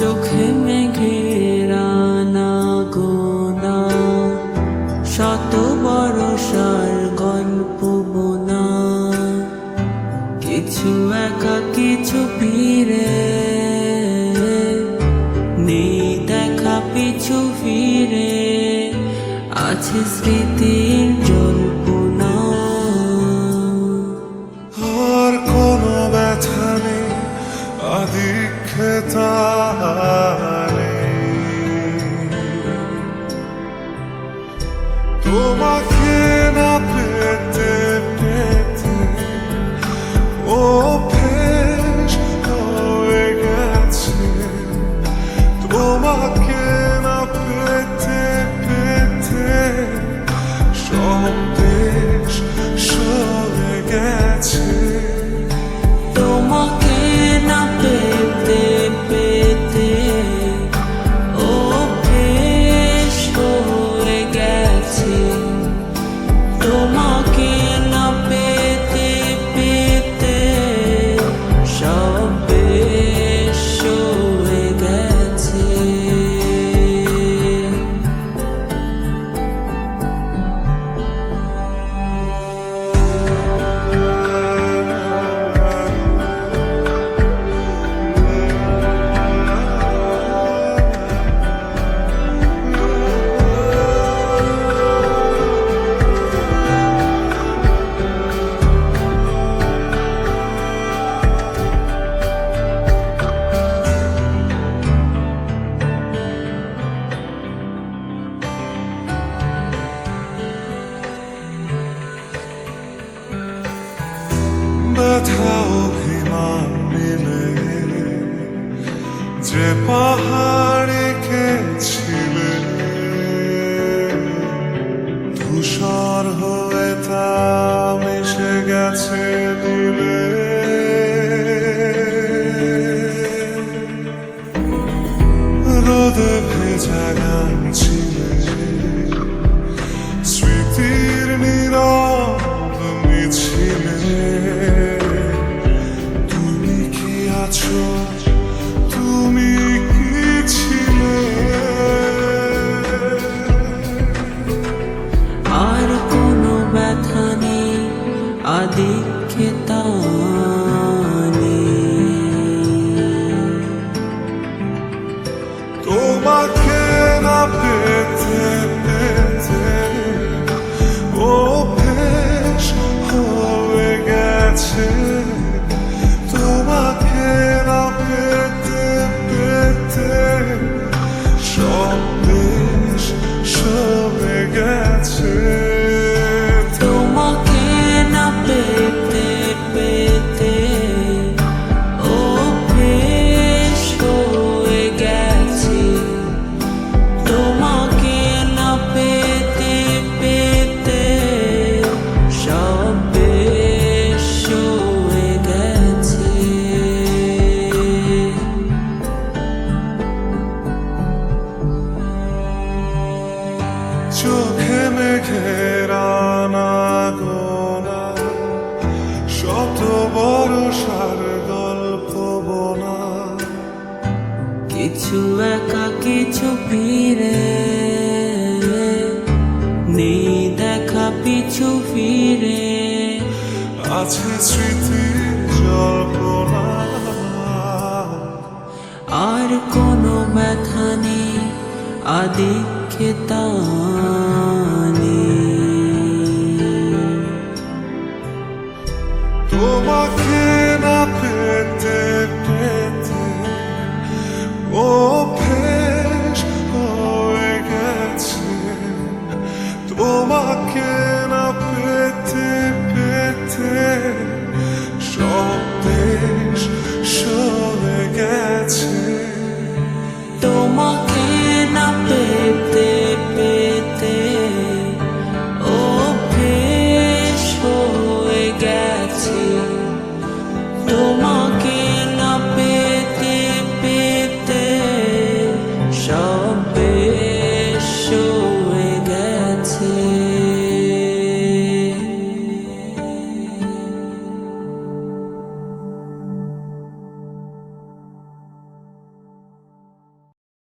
চোখে মেঘেরা না গোনা শত বরসার গল্প বোনা। কিছু একা, কিছু ফিরে, নেই দেখা, পিছু ফিরে। আছে স্মৃতির Keta ব্যথা অভিমান মিলে যে পাহাড়ে ধূসর হয়ে তা মিশে গেছে দিলে। কিছু একা কিছু ফিরে। নেই দেখা পিছু ফিরে। আছে স্মৃতি জল্পনা। আর কোনো ব্যথা নেই আদিক্ষেতা। তোমাকে তোমাকে না পেতে পেতে সব দেশ সরে গেছে তোমাকে না পেতে পেতে ও বেশ হয়ে গেছে তোমার